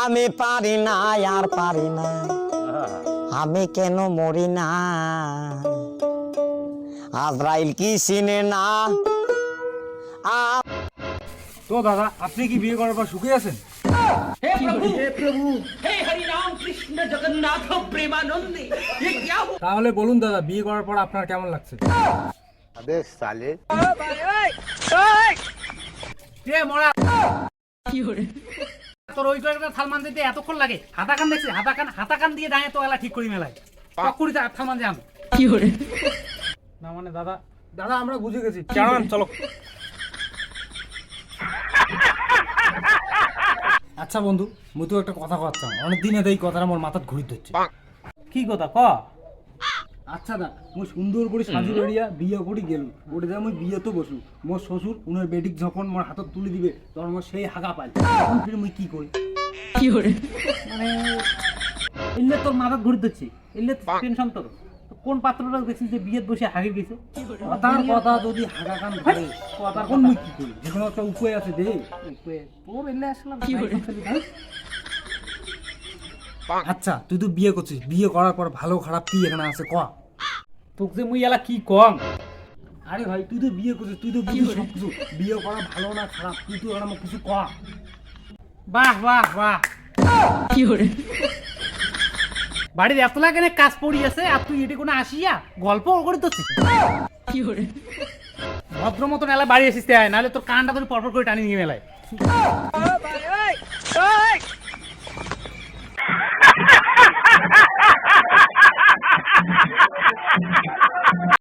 আমি পারি না আর পারি না। আমি কেন মরি না? আজরাইল কি চিনে না? তো দাদা আপনি কি বিয়ে করার পর সুখে আছেন? তাহলে বলুন দাদা বিয়ে করার পর আপনার কেমন লাগছে? তোর ওই কয়েকটা থালমান দিতে এতক্ষণ লাগে হাতা কান দেখছি হাতা কান হাতা কান দিয়ে দাঁড়িয়ে তো এলা ঠিক করি মেলায়। পকুড়ি থালমান যাম না মানে দাদা দাদা আমরা বুঝে গেছি। চালান চলো। আচ্ছা বন্ধু মুই তো একটা কথা কচ্ছাম অনেক দিনে এই কথাটা আমার মাথাত ঘুরি ধরছে কি কথা? ক? আচ্ছা দা মুই সুন্দর করে সাজি বেরিয়া বিয়ে করি গেলু ওটা যা মুই বিয়ে তো বসু মোর শ্বশুর উনার বেটিক যখন মোর হাতত তুলে দিবে তখন মোর সেই হাগা পাই তখন ফির মুই কি করি? মানে এলে তোর মাথাত ঘুরি দিচ্ছি। এলে টেনশন তোর। তো কোন পাত্রটা দেখছিস যে বিয়েত বসে হাগির গেছে? কথার কথা যদি হাগা কান ধরে তখন মুই কি করি? যে কোনো একটা উপায় আছে দে। তোর এলে আসলাম। আচ্ছা তুই তো বিয়ে করছিস। বিয়ে করার পর ভালো খারাপ কি এখানে আছে? ক? তোকে যে মুই এলা কি কম? আরে ভাই তুই তো বিয়ে করছিস তুই তো বুঝিস সব কিছু। বিয়ে করা ভালো না খারাপ তুই তো আমার কিছু ক বাহ বাহ বাহ। কি হরে বাড়ির এত লাগে কাজ পড়ি আছে আর তুই এটি কোনো আসিয়া গল্প করে তো কি হরে ভদ্র মতন এলা বাড়ি আসিস তাই নাহলে তোর কানটা ধরে পরপর করে টানি নিয়ে মেলায়।